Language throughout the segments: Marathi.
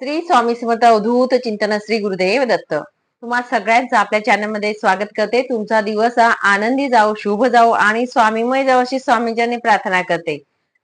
श्री स्वामी समर्थ अवधूत चिंतन श्री गुरुदेव दत्त. तुम्हा सगळ्यांचं आपल्या चॅनलमध्ये स्वागत करते. तुमचा दिवस हा आनंदी जाओ शुभ जाओ आणि स्वामीमय जाओ अशी स्वामींच्याने प्रार्थना करते.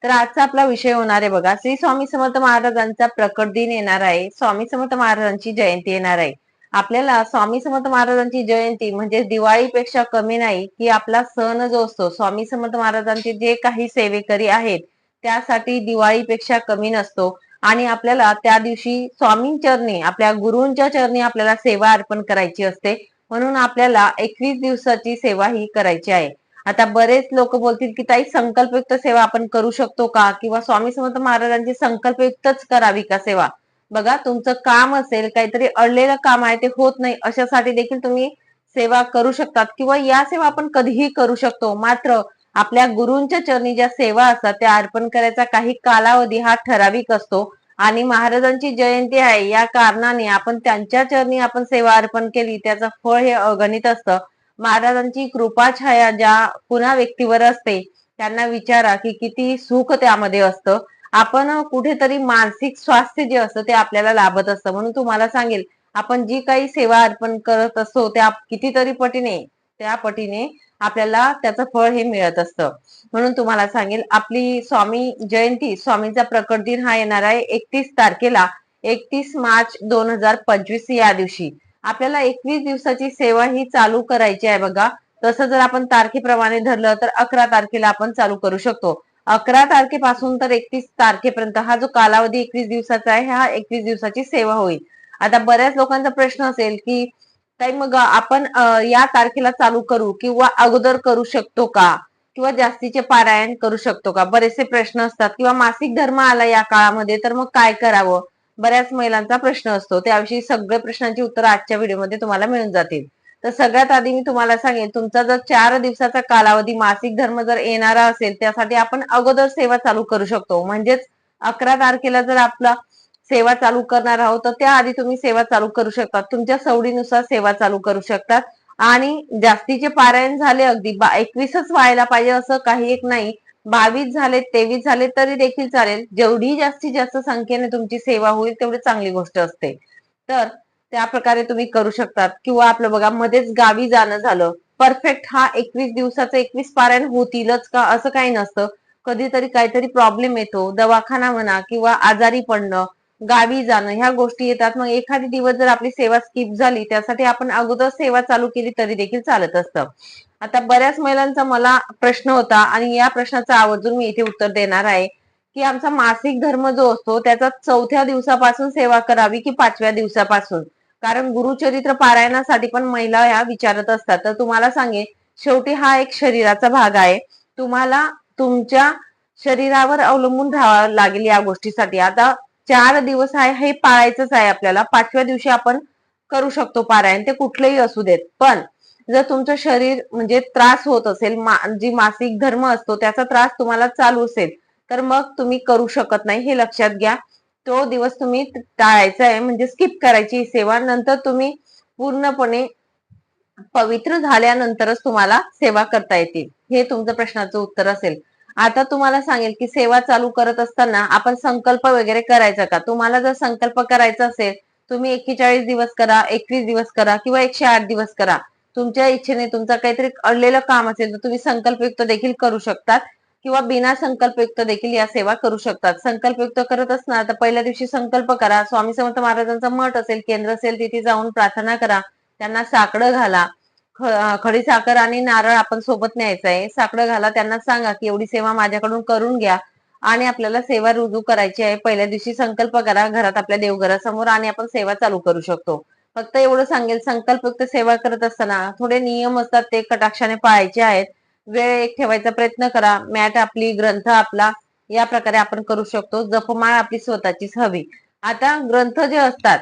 तर आजचा आपला विषय होणार आहे बघा. श्री स्वामी समर्थ महाराजांचा प्रकट दिन येणार आहे. स्वामी समर्थ महाराजांची जयंती येणार आहे. आपल्याला स्वामी समर्थ महाराजांची जयंती म्हणजे दिवाळीपेक्षा कमी नाही की आपला सण जो असतो स्वामी समर्थ महाराजांचे जे काही सेवेकरी आहेत त्यासाठी दिवाळीपेक्षा कमी नसतो. आणि आपल्याला त्या दिवशी स्वामींचरणी आपल्या गुरुंच्या चरणी आपल्याला सेवा अर्पण करायची असते. म्हणून आपल्याला एकवीस दिवसाची सेवा ही करायची आहे. आता बरेच लोक बोलतील की ताई संकल्पयुक्त सेवा आपण करू शकतो का? किंवा स्वामी समर्थ महाराजांची संकल्पयुक्तच करावी का सेवा? बघा तुमचं काम असेल काहीतरी अडलेलं काम आहे ते होत नाही अशासाठी देखील तुम्ही सेवा करू शकतात. किंवा या सेवा आपण कधीही करू शकतो. मात्र आपल्या गुरूंच्या चरणी ज्या सेवा असतात त्या अर्पण करायचा काही कालावधी हा ठराविक असतो. आणि महाराजांची जयंती आहे या कारणाने आपण त्यांच्या चरणी आपण सेवा अर्पण केली त्याचं फळ हे अगणित असतं. महाराजांची कृपा छाया ज्या पुन्हा व्यक्तीवर असते त्यांना विचारा की किती सुख त्यामध्ये असतं. आपण कुठेतरी मानसिक स्वास्थ्य जे असतं ते आपल्याला लाभत असतं. म्हणून तुम्हाला सांगेल आपण जी काही सेवा अर्पण करत असतो त्या कितीतरी पटीने त्या पटीने आपल्याला त्याचं फळ हे मिळत असतं. म्हणून तुम्हाला सांगेल आपली स्वामी जयंती स्वामींचा प्रकट दिन हा येणार आहे एकतीस तारखेला एकतीस मार्च दोन हजार पंचवीस या दिवशी. आपल्याला एकवीस दिवसाची सेवा ही चालू करायची आहे बघा. तसं जर आपण तारखेप्रमाणे धरलं तर अकरा तारखेला आपण चालू करू शकतो. अकरा तारखेपासून तर एकतीस तारखेपर्यंत हा जो कालावधी एकवीस दिवसाचा आहे हा एकवीस दिवसाची सेवा होईल. आता बऱ्याच लोकांचा प्रश्न असेल की ताई मग आपण या तारखेला चालू करू किंवा अगोदर करू शकतो का? किंवा जास्तीचे पारायण करू शकतो का? बरेचसे प्रश्न असतात. किंवा मासिक धर्म आला या काळामध्ये तर मग काय करावं? बऱ्याच महिलांचा प्रश्न असतो. त्याविषयी सगळे प्रश्नांची उत्तर आजच्या व्हिडिओमध्ये तुम्हाला मिळून जातील. तर सगळ्यात आधी मी तुम्हाला सांगेन तुमचा जर चार दिवसाचा कालावधी मासिक धर्म जर येणारा असेल त्यासाठी आपण अगोदर सेवा चालू करू शकतो. म्हणजेच अकरा तारखेला जर आपला सेवा चालू करणार आहोत तर त्याआधी तुम्ही सेवा चालू करू शकता तुमच्या सवडीनुसार सेवा चालू करू शकतात. आणि जास्तीचे पारायण झाले अगदी एकवीसच व्हायला पाहिजे असं काही एक नाही. बावीस झाले तेवीस झाले तरी देखील चालेल. जेवढी जास्तीत जास्त संख्येने तुमची सेवा होईल तेवढी चांगली गोष्ट असते. तर त्या प्रकारे तुम्ही करू शकतात. किंवा आपलं बघा मध्येच गावी जाणं झालं. परफेक्ट हा एकवीस दिवसाचं एकवीस पारायण होतीलच का? असं काही नसतं. कधीतरी काहीतरी प्रॉब्लेम येतो. दवाखाना म्हणा किंवा आजारी पडणं. गावी जाणं ह्या गोष्टी येतात. मग एखादी दिवस जर आपली सेवा स्किप झाली त्यासाठी आपण अगोदर सेवा चालू केली तरी देखील चालत असतं. आता बऱ्याच महिलांचा मला प्रश्न होता आणि या प्रश्नाचा आवर्जून मी इथे उत्तर देणार आहे की आमचा मासिक धर्म जो असतो त्याचा चौथ्या दिवसापासून सेवा करावी की पाचव्या दिवसापासून? कारण गुरुचरित्र पारायणासाठी पण महिला ह्या विचारत असतात. तर तुम्हाला सांगे शेवटी हा एक शरीराचा भाग आहे. तुम्हाला तुमच्या शरीरावर अवलंबून राहावं लागेल या गोष्टीसाठी. आता चार दिवस आहे हे पाळायचंच आहे आपल्याला. पाचव्या दिवशी आपण करू शकतो पारायण. ते कुठलेही असू देत. पण जर तुमचं शरीर म्हणजे त्रास होत असेल मा, जी मासिक धर्म असतो त्याचा त्रास तुम्हाला चालू असेल तर मग तुम्ही करू शकत नाही. हे लक्षात घ्या. तो दिवस तुम्ही टाळायचा आहे म्हणजे स्किप करायची सेवा. नंतर तुम्ही पूर्णपणे पवित्र झाल्यानंतरच तुम्हाला सेवा करता येतील. हे तुमचं प्रश्नाचं उत्तर असेल. आता तुम्हाला सांगेल की सेवा चालू करत असताना आपण संकल्प वगैरे करायचा का? तुम्हाला जर संकल्प करायचा असेल तुम्ही एक्केचाळीस दिवस करा एकवीस दिवस करा किंवा एकशे आठ दिवस करा. तुमच्या इच्छेने तुमचं काहीतरी अडलेलं काम असेल तर तुम्ही संकल्पयुक्त देखील करू शकतात किंवा बिना संकल्पयुक्त देखील या सेवा करू शकतात. संकल्पयुक्त करत असणार तर पहिल्या दिवशी संकल्प करा. स्वामी समर्थ महाराजांचा मठ असेल केंद्र असेल तिथे जाऊन प्रार्थना करा. त्यांना साकडं घाला. खडी साखर आणि नारळ आपण सोबत न्यायचं आहे. साकडं घाला त्यांना सांगा की एवढी सेवा माझ्याकडून करून घ्या आणि आपल्याला सेवा रुजू करायची आहे. पहिल्या दिवशी संकल्प करा घरात आपल्या देवघरासमोर आणि आपण सेवा चालू करू शकतो. फक्त एवढं सांगेल संकल्पयुक्त सेवा करत असताना थोडे नियम असतात ते कटाक्षाने पाळायचे आहेत. वेळ एक ठेवायचा प्रयत्न करा. मॅट आपली ग्रंथ आपला या प्रकारे आपण करू शकतो. जपमाळ आपली स्वतःचीच हवी. आता ग्रंथ जे असतात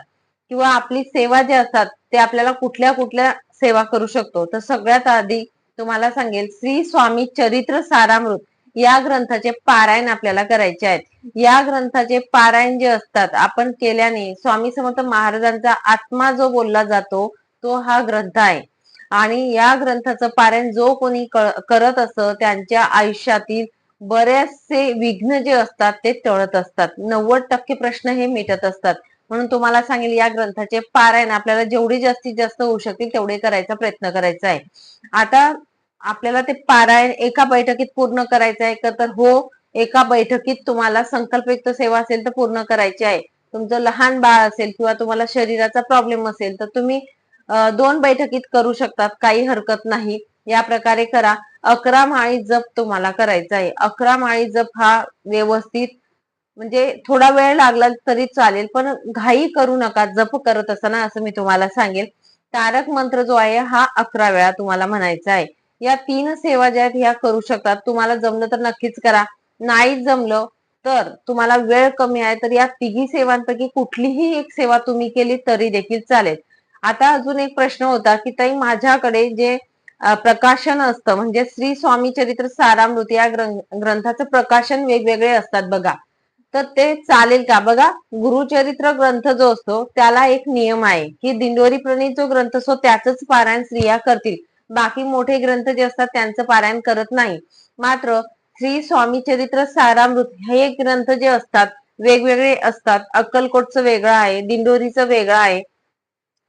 किंवा आपली सेवा जे असतात ते आपल्याला कुठल्या कुठल्या सेवा करू शकतो. तर सगळ्यात आधी तुम्हाला सांगेल श्री स्वामी चरित्र सारामृत या ग्रंथाचे पारायण आपल्याला करायचे आहेत. या ग्रंथाचे पारायण जे असतात आपण केल्याने स्वामी समर्थ महाराजांचा आत्मा जो बोलला जातो तो हा ग्रंथ आहे. आणि या ग्रंथाचं पारायण जो कोणी करत असं त्यांच्या आयुष्यातील बरेचसे विघ्न जे असतात ते टळत असतात. नव्वद टक्के प्रश्न हे मिटत असतात. म्हणून तुम्हाला सांगेल या ग्रंथाचे पारायण आपल्याला जेवढे जास्तीत जास्त होऊ शकतील तेवढे करायचा प्रयत्न करायचा आहे. आता आपल्याला ते पारायण एका बैठकीत पूर्ण करायचं आहे का तर हो एका बैठकीत तुम्हाला संकल्पयुक्त सेवा असेल तर पूर्ण करायची आहे. तुमचं लहान बाळ असेल किंवा तुम्हाला शरीराचा प्रॉब्लेम असेल तर तुम्ही दोन बैठकीत करू शकतात काही हरकत नाही. या प्रकारे करा. अकरा माळी जप तुम्हाला करायचा आहे. अकरा माळी जप हा व्यवस्थित म्हणजे थोडा वेळ लागला तरी चालेल पण घाई करू नका जप करत असताना असं मी तुम्हाला सांगेल. तारक मंत्र जो आहे हा अकरा वेळा तुम्हाला म्हणायचा आहे. या तीन सेवा ज्या आहेत ह्या करू शकतात. तुम्हाला जमलं तर नक्कीच करा. नाही जमलं तर तुम्हाला वेळ कमी आहे तर या तिघी सेवांपैकी कुठलीही एक सेवा तुम्ही केली तरी देखील चालेल. आता अजून एक प्रश्न होता की ताई माझ्याकडे जे प्रकाशन असतं म्हणजे श्री स्वामी चरित्र सारामृत या ग्रं- ग्रंथाचं प्रकाशन वेगवेगळे असतात बघा. तर ते चालेल का? बघा गुरुचरित्र ग्रंथ जो असतो त्याला एक नियम आहे की दिंडोरी प्रणीत जो ग्रंथ असतो त्याच पारायण स्त्रिया करतील. बाकी मोठे ग्रंथ जे असतात त्यांचं पारायण करत नाही. मात्र श्री स्वामी चरित्र सारामृत हे ग्रंथ जे असतात वेगवेगळे असतात. अक्कलकोटचं वेगळं आहे दिंडोरीचं वेगळं आहे.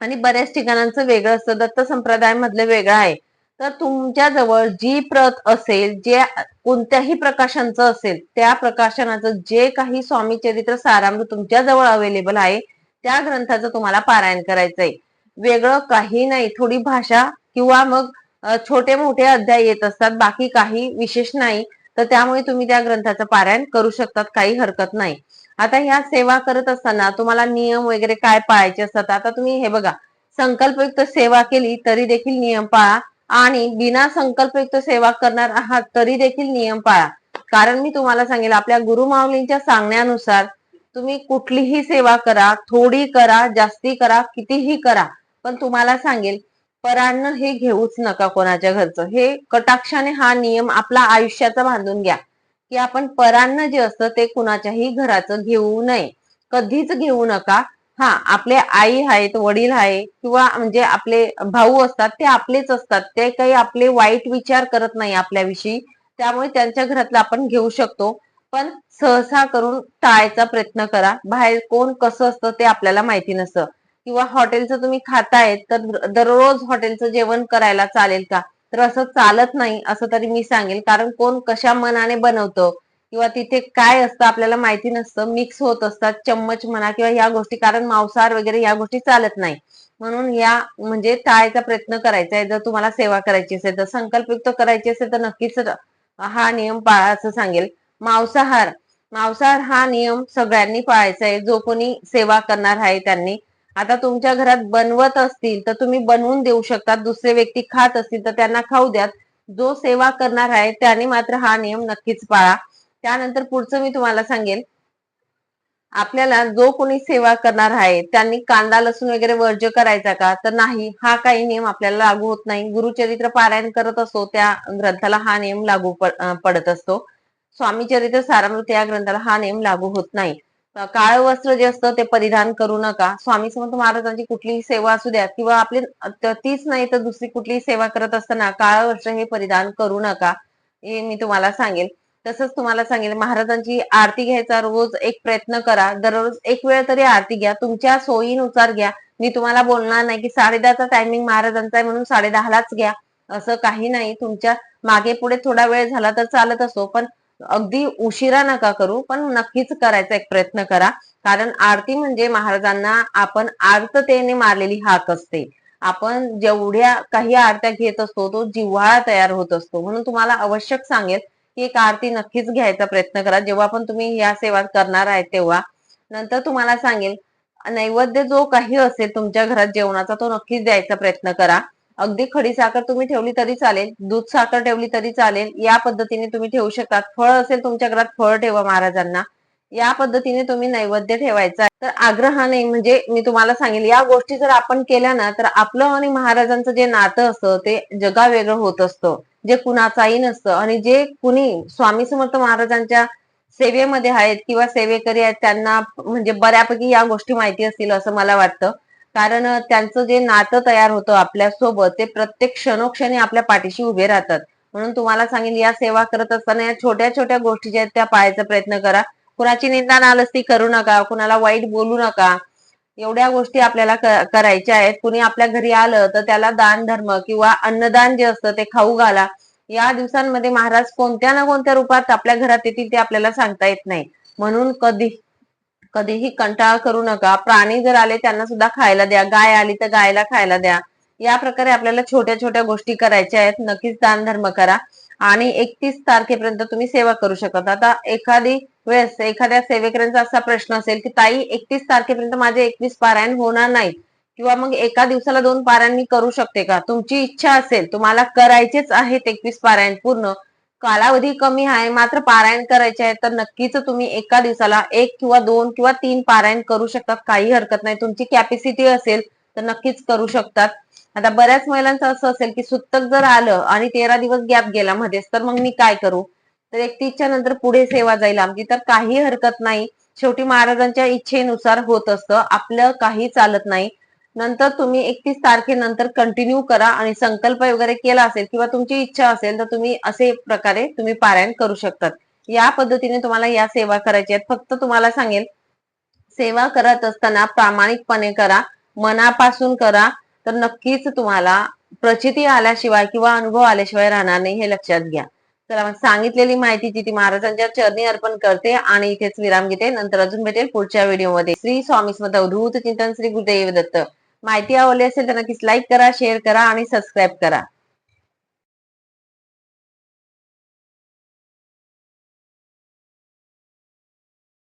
आणि बऱ्याच ठिकाणांचं वेगळं असतं. दत्त संप्रदायामधलं वेगळं आहे. तर तुमच्या जवळ जी प्रत असेल जे कोणत्याही प्रकाशनचं असेल त्या प्रकाशनाचं जे काही स्वामी चरित्र सारामृत तुमच्या जवळ अवेलेबल आहे त्या ग्रंथाचं तुम्हाला पारायण करायचंय. वेगळं काही नाही थोडी भाषा किंवा मग छोटे मोठे अध्याय येत असतात बाकी काही विशेष नाही तर त्यामुळे तुम्ही त्या ग्रंथाचं पारायण करू शकतात काही हरकत नाही. आता ह्या सेवा करत असताना तुम्हाला नियम वगैरे काय पाळायचे असतात? आता तुम्ही हे बघा संकल्पयुक्त सेवा केली तरी देखील नियम पाळा. आणि बिना संकल्पयुक्त सेवा करणार आहात तरी देखील नियम पाळा. कारण मी तुम्हाला सांगेल आपल्या गुरुमाऊलींच्या सांगण्यानुसार तुम्ही कुठलीही सेवा करा थोडी करा जास्ती करा कितीही करा. पण तुम्हाला सांगेल परान्न हे घेऊच नका कोणाच्या घरचं. हे कटाक्षाने हा नियम आपला आयुष्याचा बांधून घ्या. की आपण परान्न जे असतं ते कुणाच्याही घराचं घेऊ नये. कधीच घेऊ नका. हा आपले आई आहेत वडील आहे किंवा म्हणजे आपले भाऊ असतात ते आपलेच असतात. ते काही आपले वाईट विचार करत नाही आपल्याविषयी. त्यामुळे त्यांच्या घरातला आपण घेऊ शकतो. पण सहसा करून टाळायचा प्रयत्न करा. बाहेर कोण कसं असतं ते आपल्याला माहिती नसतं. किंवा हॉटेलचं तुम्ही खातायत तर दररोज हॉटेलचं जेवण करायला चालेल का? तर असं चालत नाही असं तरी मी सांगेल. कारण कोण कशा मनाने बनवतं? किंवा तिथे काय असतं आपल्याला माहिती नसतं मिक्स होत असतात चम्मच म्हणा किंवा ह्या गोष्टी कारण मांसाहार वगैरे या गोष्टी चालत नाही. म्हणून या म्हणजे टाळायचा प्रयत्न करायचा आहे. जर तुम्हाला सेवा करायची असेल तर संकल्पयुक्त करायची असेल तर नक्कीच हा नियम पाळा असं सांगेल. मांसाहार मांसाहार हा नियम सगळ्यांनी पाळायचा आहे. जो कोणी सेवा करणार आहे त्यांनी. आता तुमच्या घरात बनवत असतील तर तुम्ही बनवून देऊ शकतात. दुसरे व्यक्ती खात असतील तर त्यांना खाऊ द्यात. जो सेवा करणार आहे त्याने मात्र हा नियम नक्कीच पाळा. त्यानंतर पुढचं मी तुम्हाला सांगेल आपल्याला जो कोणी सेवा करणार आहे त्यांनी कांदा लसूण वगैरे वर्ज्य करायचा का? तर नाही हा काही नियम आपल्याला लागू होत नाही. गुरुचरित्र पारायण करत असतो त्या ग्रंथाला हा नियम लागू पडत असतो. स्वामी चरित्र सारामृत या ग्रंथाला हा नियम लागू होत नाही. काळ वस्त्र जे असतं ते परिधान करू नका. स्वामी समर्थ महाराजांची कुठलीही सेवा असू द्या किंवा आपली तीच नाही तर दुसरी कुठलीही सेवा करत असताना काळ वस्त्र हे परिधान करू नका. हे मी तुम्हाला सांगेल तसंच तुम्हाला सांगेल महाराजांची आरती घ्यायचा रोज एक प्रयत्न करा. दररोज एक वेळ तरी आरती घ्या. तुमच्या सोयीनुसार घ्या. मी तुम्हाला बोलणार नाही की साडेदहाचा टायमिंग महाराजांचा आहे म्हणून साडे दहालाच घ्या. असं काही नाही. तुमच्या मागे पुढे थोडा वेळ झाला तर चालत असो पण अगदी उशिरा नका करू पण नक्कीच करायचा एक प्रयत्न करा. कारण आरती म्हणजे महाराजांना आपण आर्ततेने मारलेली हाक असते. आपण जेवढ्या काही आरत्या घेत असतो तो जिव्हाळा तयार होत असतो. म्हणून तुम्हाला आवश्यक सांगेल की एक आरती नक्कीच घ्यायचा प्रयत्न करा. जेव्हा पण तुम्ही या सेवा करणार आहे तेव्हा. नंतर तुम्हाला सांगेल नैवेद्य जो काही असेल तुमच्या घरात जेवणाचा तो नक्कीच द्यायचा प्रयत्न करा. अगदी खडी साखर तुम्ही ठेवली तरी चालेल दूध साखर ठेवली तरी चालेल. या पद्धतीने तुम्ही ठेवू शकता फळ असेल तुमच्या घरात फळ ठेवा महाराजांना. या पद्धतीने तुम्ही नैवेद्य ठेवायचा. तर आग्रहाने म्हणजे मी तुम्हाला सांगेल या गोष्टी जर आपण केल्या ना तर आपलं आणि महाराजांचं जे नातं असतं ते जगावेगळं होत असतं. जे कुणाचाही नसतं. आणि जे कुणी स्वामी समर्थ महाराजांच्या सेवेमध्ये आहेत किंवा सेवेकरी आहेत त्यांना म्हणजे बऱ्यापैकी या गोष्टी माहिती असतील असं मला वाटतं. कारण त्यांचं जे नातं तयार होतं आपल्यासोबत ते प्रत्येक क्षणोक्षणी आपल्या पाठीशी उभे राहतात. म्हणून तुम्हाला सांगेन या सेवा करत असताना या छोट्या छोट्या गोष्टी ज्या आहेत त्या पाळायचा प्रयत्न करा. कुणाची निंदा नालस्ती करू नका कुणाला वाईट बोलू नका. एवढ्या गोष्टी आपल्याला करायच्या आहेत. कुणी आपल्या घरी आलं तर त्याला दान धर्म किंवा अन्नदान जे असतं ते खाऊ घाला. या दिवसांमध्ये महाराज कोणत्या ना कोणत्या रूपात आपल्या घरात येतील ते आपल्याला सांगता येत नाही. म्हणून कधी कधीही कंटाळा करू नका. प्राणी जर आले त्यांना सुद्धा खायला द्या. गाय आली तर गायला खायला द्या. या प्रकारे आपल्याला छोट्या छोट्या गोष्टी करायच्या आहेत. नक्कीच दान धर्म करा. आणि एकतीस तारखेपर्यंत तुम्ही सेवा करू शकता. आता एखादी वेळेस एखाद्या सेवेकऱ्यांचा असा प्रश्न असेल की ताई एकतीस तारखेपर्यंत माझे एकवीस पारायण होणार नाही किंवा मग एका दिवसाला दोन पारायण मी करू शकते का? तुमची इच्छा असेल तुम्हाला करायचेच आहेत एकवीस पारायण पूर्ण. कालावधी कमी आहे मात्र पारायण करायचे आहे तर नक्कीच तुम्ही एका दिवसाला एक किंवा दोन किंवा तीन पारायण करू शकतात. काही हरकत नाही. तुमची कॅपॅसिटी असेल तर नक्कीच करू शकतात. आता बऱ्याच महिलांचं असं असेल की सुत्तक जर आलं आणि तेरा दिवस गॅप गेला मध्येच तर मग मी काय करू? तर एकतीसच्या नंतर पुढे सेवा जाईल आमची. तर काही हरकत नाही. शेवटी महाराजांच्या इच्छेनुसार होत असतं. आपलं काही चालत नाही. नंतर तुम्ही एकतीस तारखेनंतर कंटिन्यू करा आणि संकल्प वगैरे केला असेल किंवा तुमची इच्छा असेल तर तुम्ही असे प्रकारे तुम्ही पारायण करू शकतात. या पद्धतीने तुम्हाला या सेवा करायच्या आहेत. फक्त तुम्हाला सांगेल सेवा करत असताना प्रामाणिकपणे करा. मनापासून करा. तर नक्कीच तुम्हाला प्रचिती आल्याशिवाय किंवा अनुभव आल्याशिवाय राहणार नाही हे लक्षात घ्या. तर सांगितलेली माहिती जी ती महाराजांच्या चरणी अर्पण करते आणि इथेच विराम घेते. नंतर अजून भेटेल पुढच्या व्हिडिओमध्ये. श्री स्वामी समर्थ अवधूत चिंतन श्री गुरुदेव दत्त. माहिती आवडली असेल तर नक्कीच लाईक करा शेअर करा आणि सबस्क्राईब करा.